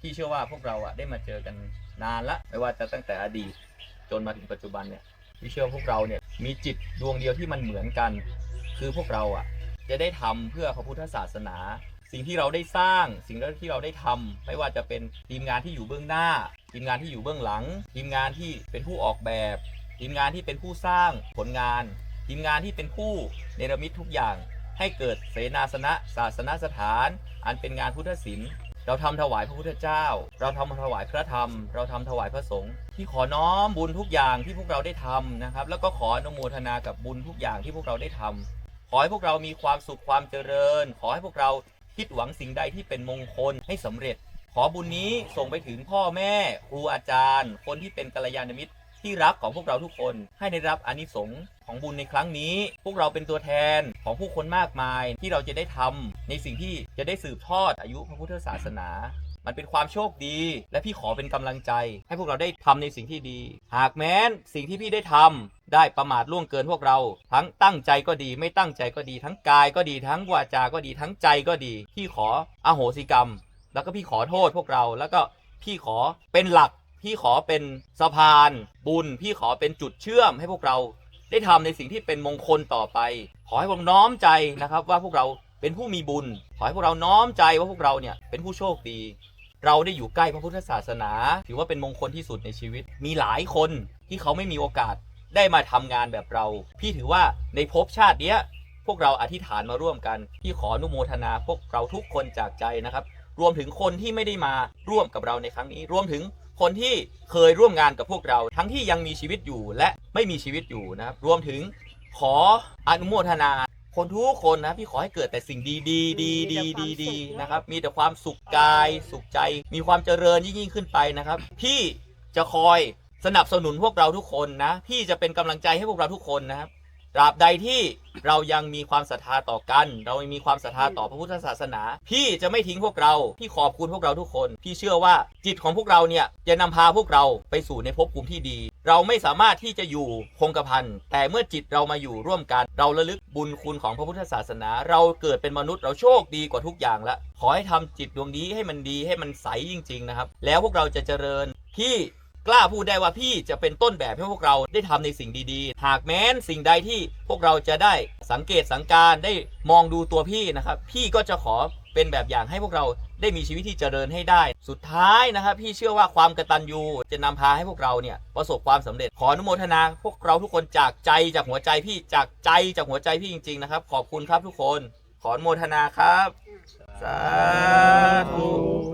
พี่เชื่อว่าพวกเราอะได้มาเจอกันนานละไม่ว่าจะตั้งแต่อดีตจนมาถึงปัจจุบันเนี่ยพี่เชื่อพวกเราเนี่ยมีจิตดวงเดียวที่มันเหมือนกัน คือพวกเราอะจะได้ทำเพื่อพระพุทธศาสนา สิ่งที่เราได้สร้าง สิ่งที่เราได้ทำไม่ว่าจะเป็นทีมงานที่อยู่เบื้องหน้า ทีมงานที่อยู่เบื้องหลัง ทีมงานที่เป็นผู้ออกแบบ ทีมงานที่เป็นผู้สร้างผลงาน ทีมงานที่เป็นผู้เนรมิตทุกอย่าง ให้เกิดเสนาสนะศาสนสถาน อันเป็นงานพุทธศิลป์ เราทำถวายพระพุทธเจ้า เราทำถวายพระธรรม เราทำถวายพระสงฆ์ที่ขอน้อมบุญทุกอย่างที่พวกเราได้ทำนะครับ แล้วก็ขออนุโมทนากับบุญทุกอย่างที่พวกเราได้ทำขอให้พวกเรามีความสุขความเจริญ ขอให้พวกเราคิดหวังสิ่งใดที่เป็นมงคลให้สำเร็จ ขอบุญนี้ส่งไปถึงพ่อแม่ ครูอาจารย์ คนที่เป็นกัลยาณมิตร ที่รักของพวกเราทุกคนให้ได้รับอานิสงส์ของบุญในครั้งนี้ พวกเราเป็นตัวแทนของผู้คนมากมาย ที่เราจะได้ทำในสิ่งที่จะได้สืบทอดอายุพระพุทธศาสนามันเป็นความโชคดี และพี่ขอเป็นกำลังใจ ให้พวกเราได้ทำในสิ่งที่ดี หากแม้นสิ่งที่พี่ได้ทำได้ประมาทล่วงเกินพวกเรา ทั้งตั้งใจก็ดี ไม่ตั้งใจก็ดี ทั้งกายก็ดี ทั้งวาจา ก็ดี ทั้งใจก็ดี พี่ขออโหสิกรรม แล้วก็พี่ขอโทษพวกเรา แล้วก็พี่ขอเป็นหลัก พี่ขอเป็นสะพาน บุญ พี่ขอเป็นจุดเชื่อมให้พวกเราได้ทำในสิ่งที่เป็นมงคลต่อไป ขอให้พวกเราน้อมใจนะครับว่าพวกเราเป็นผู้มีบุญ ขอให้พวกเราน้อมใจว่าพวกเราเนี่ยเป็นผู้โชคดี เราได้อยู่ใกล้พระพุทธศาสนา ถือว่าเป็นมงคลที่สุดในชีวิต มีหลายคนที่เขาไม่มีโอกาสได้มาทำงานแบบเรา พี่ถือว่าในภพชาติเนี้ย พวกเราอธิษฐานมาร่วมกัน พี่ขออนุโมทนาพวกเราทุกคนจากใจนะครับ รวมถึงคนที่ไม่ได้มาร่วมกับเราในครั้งนี้ รวมถึงคนที่เคยร่วมงานกับพวกเรา ทั้งที่ยังมีชีวิตอยู่และไม่มีชีวิตอยู่นะครับ รวมถึงขออนุโมทนา คนทุกคนนะพี่ขอให้เกิดแต่สิ่งดีดีดีดีดีดีนะครับ มีแต่ความสุขกายสุขใจ มีความเจริญยิ่งยิ่งขึ้นไปนะครับ พี่จะคอยสนับสนุนพวกเราทุกคนนะ พี่จะเป็นกำลังใจให้พวกเราทุกคนนะครับ ตราบใดที่เรายังมีความศรัทธาต่อกัน เรายังมีความศรัทธาต่อพระพุทธศาสนา พี่จะไม่ทิ้งพวกเรา พี่ขอบคุณพวกเราทุกคน พี่เชื่อว่าจิตของพวกเราเนี่ยจะนำพาพวกเราไปสู่ในภพภูมิที่ดี เราไม่สามารถที่จะอยู่คงกระพันแต่เมื่อจิตเรามาอยู่ร่วมกัน เราระลึกบุญคุณของพระพุทธศาสนา เราเกิดเป็นมนุษย์เราโชคดีกว่าทุกอย่างละขอให้ทำจิตดวงนี้ให้มันดีให้มันใสจริง ๆนะครับ แล้วพวกเราจะเจริญพี่ กล้าพูดได้ว่าพี่จะเป็นต้นแบบให้พวกเราได้ทำในสิ่งดีๆ หากแม้นสิ่งใดที่พวกเราจะได้สังเกตสังการได้มองดูตัวพี่นะครับ พี่ก็จะขอเป็นแบบอย่างให้พวกเราได้มีชีวิตที่เจริญให้ได้ สุดท้ายนะครับ พี่เชื่อว่าความกระตัญญูจะนำพาให้พวกเราเนี่ยประสบความสำเร็จขออนุโมทนา พวกเราทุกคนจากใจจากหัวใจพี่จากใจจากหัวใจพี่จริง ๆ นะครับ ขอบคุณครับทุกคน ขออนุโมทนาครับสาธุ